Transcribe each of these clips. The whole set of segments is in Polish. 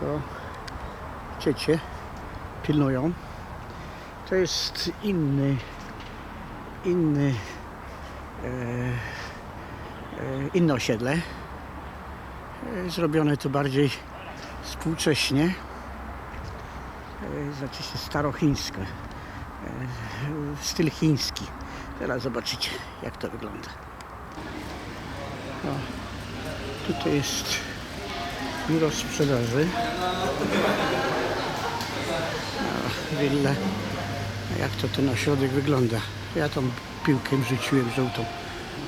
to ciecie pilnują. To jest inny, inny, e, e, inne osiedle. E, zrobione to bardziej współcześnie. E, znaczy się starochińskie. E, styl chiński. Teraz zobaczycie jak to wygląda. O, tutaj jest biuro sprzedaży. A Jak to ten ośrodek wygląda? Ja tą piłkę wrzuciłem żółtą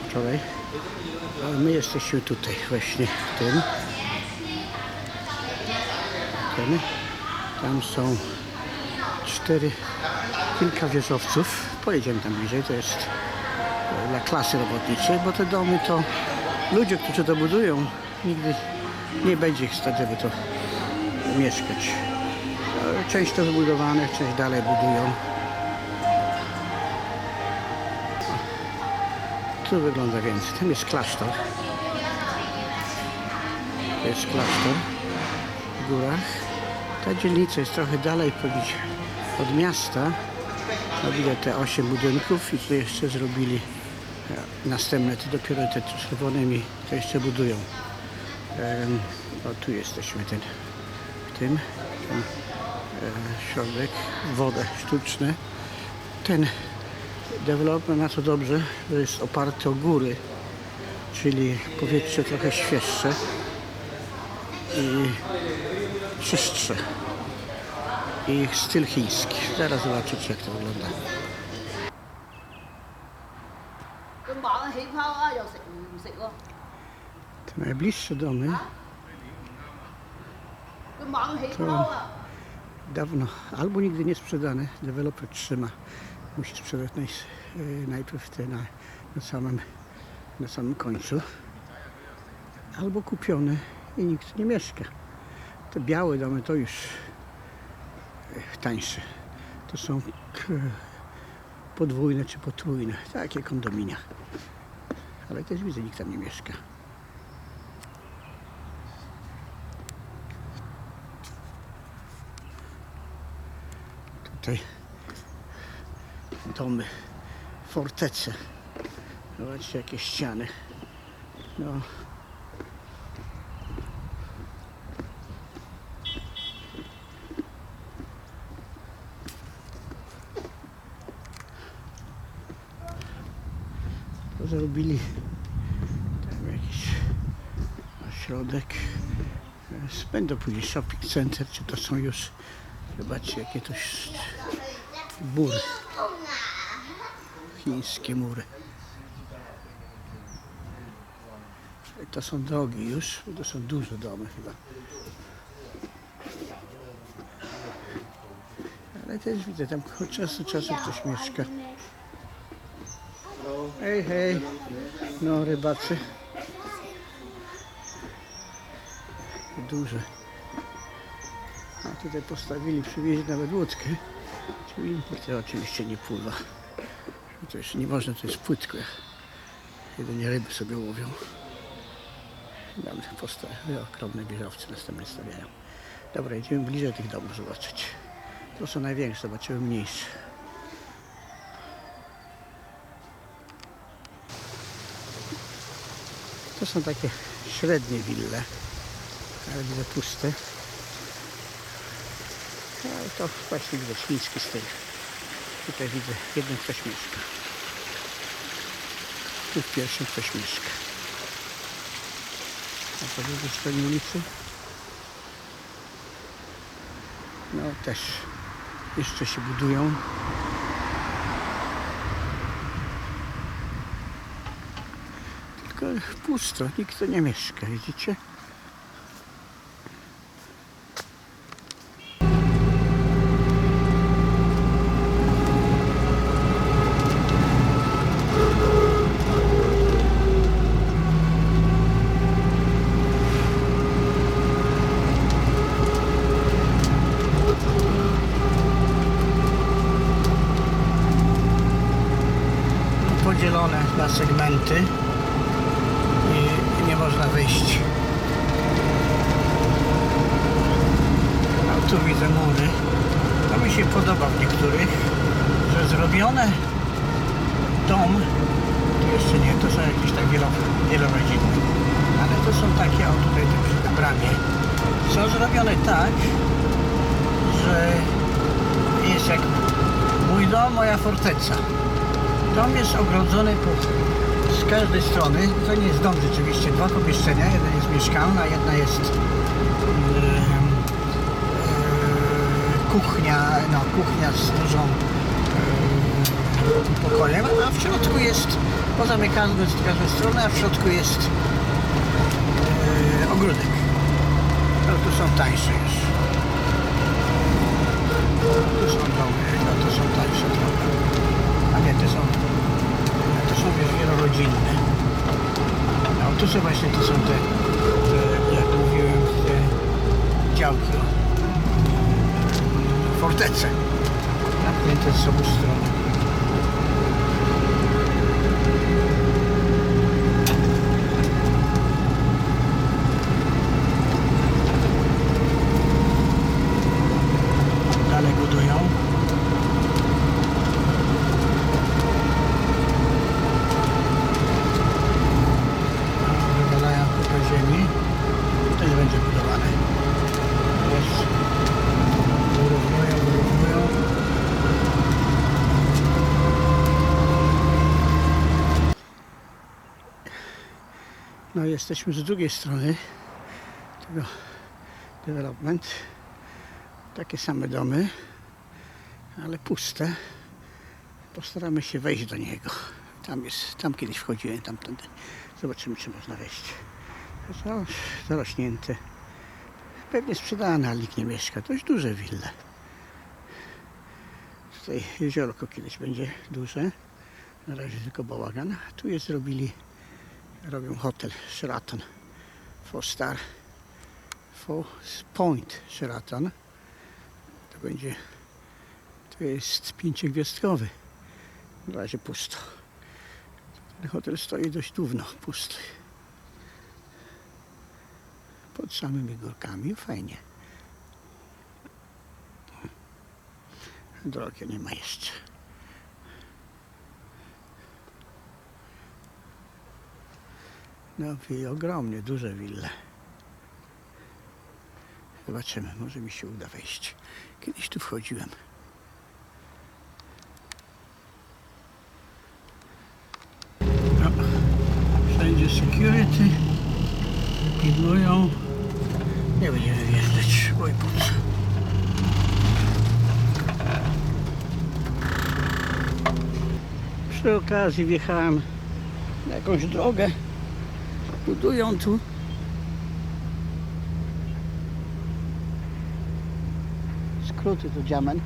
wczoraj. My jesteśmy tutaj właśnie tym. Ten. Tam są cztery, kilka wieżowców. Pojedziemy tam bliżej, to jest e, dla klasy robotniczej, bo te domy to ludzie, którzy to budują, nigdy nie będzie ich stać, żeby to mieszkać. Część to wybudowane, część dalej budują. Tu wygląda więcej. Tam jest klasztor. To jest klasztor w górach. Ta dzielnica jest trochę dalej od miasta. No te osiem budynków i tu jeszcze zrobili e, następne, to dopiero te czerwonymi to jeszcze budują. Tu jesteśmy ten, w tym, ten e, środek, wodę sztuczne. Ten deweloper ma to dobrze, że jest oparty o góry, czyli powietrze trochę świeższe i czystsze i styl chiński. Zaraz zobaczycie jak to wygląda. Te najbliższe domy to dawno albo nigdy nie sprzedane, deweloper trzyma. Musi sprzedać naj, e, najpierw te na, na, samym, na samym końcu. Albo kupione i nikt nie mieszka. Te białe domy to już e, tańsze. To są podwójne czy potrójne, takie kondominia. Ale też widzę, nikt tam nie mieszka. Tutaj domy, fortece. Zobaczcie jakie ściany. No. To zrobili tam jakiś ośrodek. Będą później shopping center, czy to są już Zobaczcie jakie to mury. Chińskie mury. To są drogi już, to są duże domy chyba. Ale też widzę, tam od czasu czasu ktoś mieszka. Hej, hej. No, rybacy. Duże. Tutaj postawili, przywieźli nawet łódkę. Import oczywiście nie pływa. To jeszcze nie można, to jest płytko. Jedynie ryby sobie łowią. Dobrze, postawili ogromne bieżowce następnie stawiają. Dobra, idziemy bliżej tych domów zobaczyć. To są największe, zobaczymy mniejsze. To są takie średnie wille, ale widzę puste. I to właśnie widzę chiński styl. Tutaj widzę, jeden ktoś mieszka. Tu w pierwszym ktoś mieszka. A po drugiej stronie ulicy? No też jeszcze się budują. Tylko pusto, nikt tu nie mieszka, widzicie? Nie można wyjść. te mury. To mi się podoba w niektórych, że zrobione dom, to jeszcze nie, to są jakieś tak wielo, wielorodzinne, ale to są takie, o tutaj przy tej bramie, są zrobione tak, że jest jak mój dom, moja forteca. Dom jest ogrodzony po, z każdej strony. To nie jest dom rzeczywiście, dwa pomieszczenia. Jedna jest mieszkalna, jedna jest kuchnia, no kuchnia z dużą em, pokojem, a w środku jest pozamykane z każdej strony, a w środku jest e, ogródek. No tu są tańsze już. Tu są domy, no to są tańsze trochę. A nie, te są, to są już wielorodzinne. No tu są właśnie, to są te, jak mówiłem, te działki, fortece. Zamknięte z obu stron. Dalej budują. wywalają kupę ziemi to nie będzie budowane jest wyrównują, wyrównują no jesteśmy z drugiej strony tego development takie same domy ale puste postaramy się wejść do niego tam jest, tam kiedyś wchodziłem tamtędy Zobaczymy, czy można wejść. Zarośnięte. Pewnie sprzedane, ale nikt nie mieszka. Dość duże wille. Tutaj jeziorko kiedyś będzie duże. Na razie tylko bałagan. Tu jest zrobili, robią hotel Sheraton. Four Star. Four Point Sheraton. To będzie, to jest pięciogwiazdkowy. Na razie pusto. Ten hotel stoi dość dawno, pusty. Pod samymi górkami, fajnie. Drogi nie ma jeszcze. No i ogromnie, duże wille. Zobaczymy, może mi się uda wejść. Kiedyś tu wchodziłem. No, wszędzie security pilnują. Nie będziemy wjeżdżać, bo i po. Przy okazji wjechałem na jakąś drogę. Budują tu. Skróty to diament.